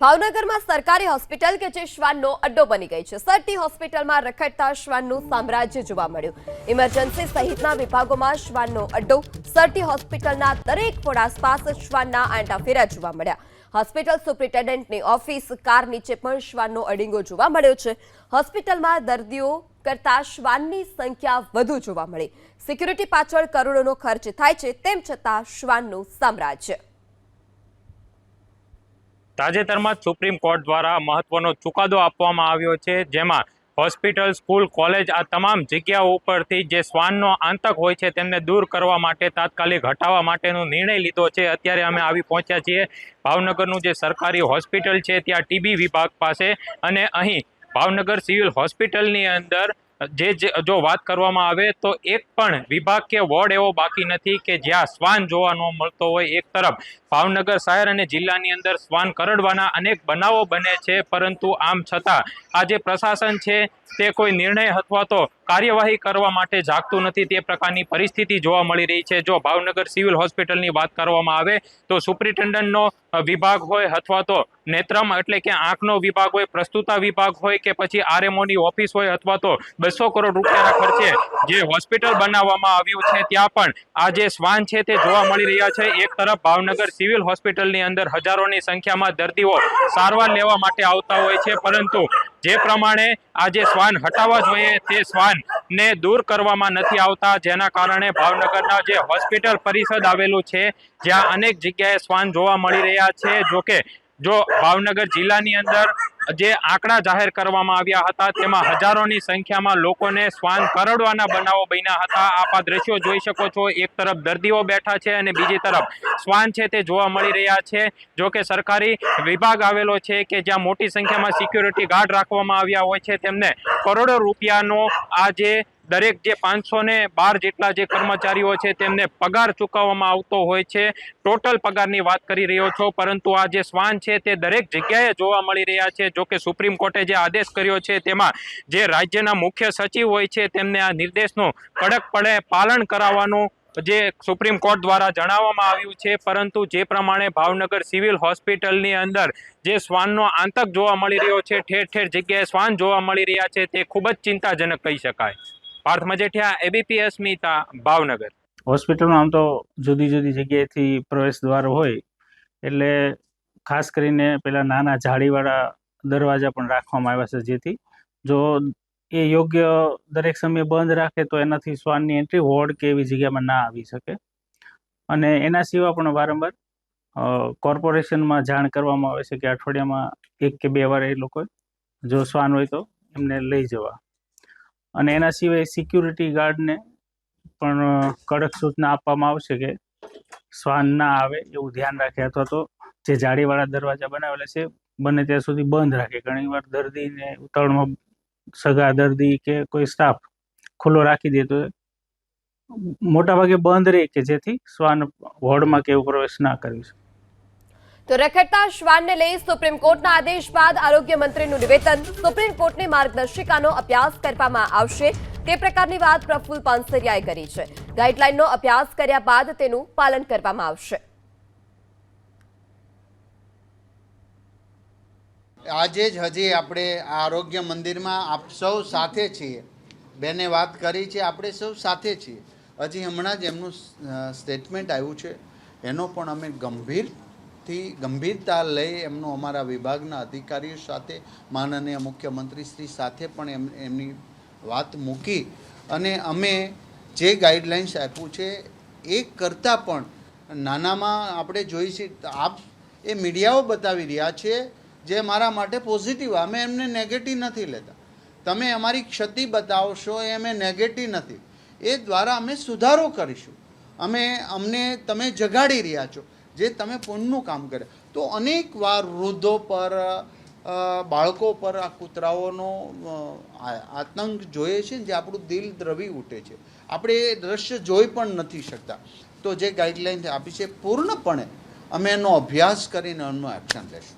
ભાવનગરમાં સરકારી હોસ્પિટલ કે જે શ્વાનનો અડ્ડો બની ગઈ છે. સરટી હોસ્પિટલમાં રખડતા શ્વાનનું સામ્રાજ્ય જોવા મળ્યું. ઇમરજન્સી સહિતના વિભાગોમાં શ્વાનનો અડ્ડો, સરટી હોસ્પિટલના દરેક ફોડ આસપાસ શ્વાનના આંટા ફેરા જોવા મળ્યા. હોસ્પિટલ સુપ્રિન્ટેન્ડન્ટની ઓફિસ કાર નીચે પણ શ્વાનનો અડીંગો જોવા મળ્યો છે. હોસ્પિટલમાં દર્દીઓ કરતા શ્વાનની સંખ્યા વધુ જોવા મળી. સિક્યુરિટી પાછળ કરોડોનો ખર્ચ થાય છે, તેમ છતાં શ્વાનનું સામ્રાજ્ય. તાજેતરમાં સુપ્રીમ કોર્ટ દ્વારા મહત્વનો ચુકાદો આપવામાં આવ્યો છે, જેમાં હોસ્પિટલ, સ્કૂલ, કોલેજ આ તમામ જગ્યાઓ ઉપરથી જે શ્વાનનો આતંક હોય છે તેમને દૂર કરવા માટે, તાત્કાલિક હટાવવા માટેનો નિર્ણય લીધો છે. અત્યારે અમે આવી પહોંચ્યા છીએ ભાવનગરનું જે સરકારી હોસ્પિટલ છે, ત્યાં ટીબી વિભાગ પાસે અને અહીં ભાવનગર સિવિલ હોસ્પિટલની અંદર જે જે વાત કરવામાં આવે તો એક પણ વિભાગ કે વોર્ડ એવો બાકી નથી કે જ્યાં શ્વાન જોવા ન મળતો હોય એક તરફ. ભાવનગર શહેર અને જિલ્લાની અંદર શ્વાન કરડવાના અનેક બનાવો બને છે, પરંતુ આમ છતાં આ જે પ્રશાસન છે તે કોઈ નિર્ણય અથવા તો કાર્યવાહી કરવા માટે જાગતું નથી. તે પ્રકારની પરિસ્થિતિ જોવા મળી રહી છે. જો ભાવનગર સિવિલ હોસ્પિટલની વાત કરવામાં આવે તો સુપ્રિન્ટેન્ડન્ટનો વિભાગ હોય અથવા તો નેત્રમ એટલે કે આંખનો વિભાગ હોય, પ્રસ્તુતા વિભાગ હોય કે પછી આરએમઓની ઓફિસ હોય અથવા તો બસો કરોડ રૂપિયાના ખર્ચે જે હોસ્પિટલ બનાવવામાં આવ્યું છે, ત્યાં પણ આ જે શ્વાન છે તે જોવા મળી રહ્યા છે. એક તરફ ભાવનગર સિવિલ હોસ્પિટલની અંદર હજારોની સંખ્યામાં દર્દીઓ સારવાર લેવા માટે આવતા હોય છે, પરંતુ જે પ્રમાણે આ જે શ્વાન હટાવવા જોઈએ તે શ્વાનને દૂર કરવામાં નથી આવતા, જેના કારણે ભાવનગરના જે હોસ્પિટલ પરિષદ આવેલું છે, જ્યાં અનેક જગ્યાએ શ્વાન જોવા મળી રહ્યા છે. જોકે જો ભાવનગર જિલ્લાની અંદર જે આંકડા જાહેર કરવામાં આવ્યા હતા, તેમાં હજારોની સંખ્યામાં લોકોને શ્વાન કરડવાના બનાવો બન્યા હતા. આપ દ્રશ્યો જોઈ શકો છો. એક તરફ દર્દીઓ બેઠા છે અને બીજી તરફ શ્વાન છે તે જોવા મળી રહ્યા છે. જો કે સરકારી વિભાગ આવેલો છે કે જ્યાં મોટી સંખ્યામાં સિક્યુરિટી ગાર્ડ રાખવામાં આવ્યા હોય છે, તેમને કરોડો રૂપિયાનો આ જે દરેક જે પાંચસો બાર જેટલા જે કર્મચારીઓ છે તેમને પગાર ચૂકવવામાં આવતો હોય છે. ટોટલ પગારની વાત કરી રહ્યો છો, પરંતુ આ જે શ્વાન છે તે દરેક જગ્યાએ જોવા મળી રહ્યા છે. જોકે સુપ્રીમ કોર્ટે જે આદેશ કર્યો છે તેમાં જે રાજ્યના મુખ્ય સચિવ હોય છે તેમને આ નિર્દેશનું કડકપણે પાલન કરાવવાનું જે સુપ્રીમ કોર્ટ દ્વારા જણાવવામાં આવ્યું છે. પરંતુ જે પ્રમાણે ભાવનગર સિવિલ હોસ્પિટલની અંદર જે શ્વાનનો આતંક જોવા મળી રહ્યો છે ઠેર ઠેર જગ્યાએ શ્વાન જોવા મળી રહ્યા છે, તે ખૂબ જ ચિંતાજનક કહી શકાય. પાર્થ મજેઠિયા એબીપી અસ્મિતા ભાવનગર. હોસ્પિટલમાં આમ તો જુદી જુદી જગ્યાએથી પ્રવેશ દ્વાર હોય, એટલે ખાસ કરીને પેલા નાના જાળીવાળા દરવાજા પણ રાખવામાં આવ્યા છે જેથી જો એ યોગ્ય દરેક સમયે બંધ રાખે તો એનાથી શ્વાનની એન્ટ્રી વોર્ડ કે એવી જગ્યામાં ના આવી શકે. અને એના સિવાય પણ વારંવાર કોર્પોરેશનમાં જાણ કરવામાં આવે છે કે અઠવાડિયામાં એક કે બે વાર એ લોકો જો શ્વાન હોય તો એમને લઈ જવા. અને એના સિવાય સિક્યુરિટી ગાર્ડને પણ કડક સૂચના આપવામાં આવશે કે શ્વાન ના આવે એવું ધ્યાન રાખે અથવા તો જે જાળીવાળા દરવાજા બનાવેલા છે, બને ત્યાં સુધી બંધ રાખે. ઘણીવાર દર્દીને ઉતાવળમાં સગા, દર્દી કે કોઈ સ્ટાફ ખુલ્લો રાખી દે તો મોટાભાગે બંધ રહે કે જેથી શ્વાન વોર્ડમાં કે એવું પ્રવેશ ના કરી શકે. તો રખડતા શ્વાનને લઈ સુપ્રીમ કોર્ટના આદેશ બાદ આરોગ્ય મંત્રીનું નિવેદન. સુપ્રીમ કોર્ટની માર્ગદર્શિકાનો અભ્યાસ કરવામાં આવશે. તે પ્રકારની વાત પ્રફુલ પાનસરિયાએ કરી છે. ગાઈડલાઈનનો અભ્યાસ કર્યા બાદ તેનું પાલન કરવામાં આવશે. આજે જ હજી આપણે આરોગ્ય મંદિરમાં આપ સૌ સાથે છીએ. બેને વાત કરી છે, આપણે સૌ સાથે છીએ. હજી હમણાં જ એમનું સ્ટેટમેન્ટ આવ્યું છે. એનો પણ અમે ગંભીરથી ગંભીરતા લઈ એમનું અમારા વિભાગના અધિકારીઓ સાથે, માનનીય મુખ્યમંત્રી શ્રી સાથે પણ એમ, એમની વાત મૂકી. અને અમે જે ગાઈડલાઇન્સ આપ્યું છે, એ કરતાં પણ નાનામાં આપણે જોઈ આપ એ મીડિયાઓ બતાવી રહ્યા છે જે મારા માટે પોઝિટિવ અમે એમને નેગેટિવ નથી લેતા. તમે અમારી ક્ષતિ બતાવશો એ અમે નેગેટિવ નથી. એ દ્વારા અમે સુધારો કરીશું. અમે, અમને તમે જગાડી રહ્યા છો. જે તમે પુણ્યનું કામ કરે. તો અનેક વાર વૃદ્ધો પર બાળકો પર આ કૂતરાઓનો આતંક જોઈએ છે જે આપણું દિલ દ્રવી ઉઠે છે. આપણે એ દ્રશ્ય જોઈ પણ નથી શકતા. તો જે ગાઈડલાઇન આપી છે, પૂર્ણપણે અમે એનો અભ્યાસ કરીને એનું એક્શન લેશું.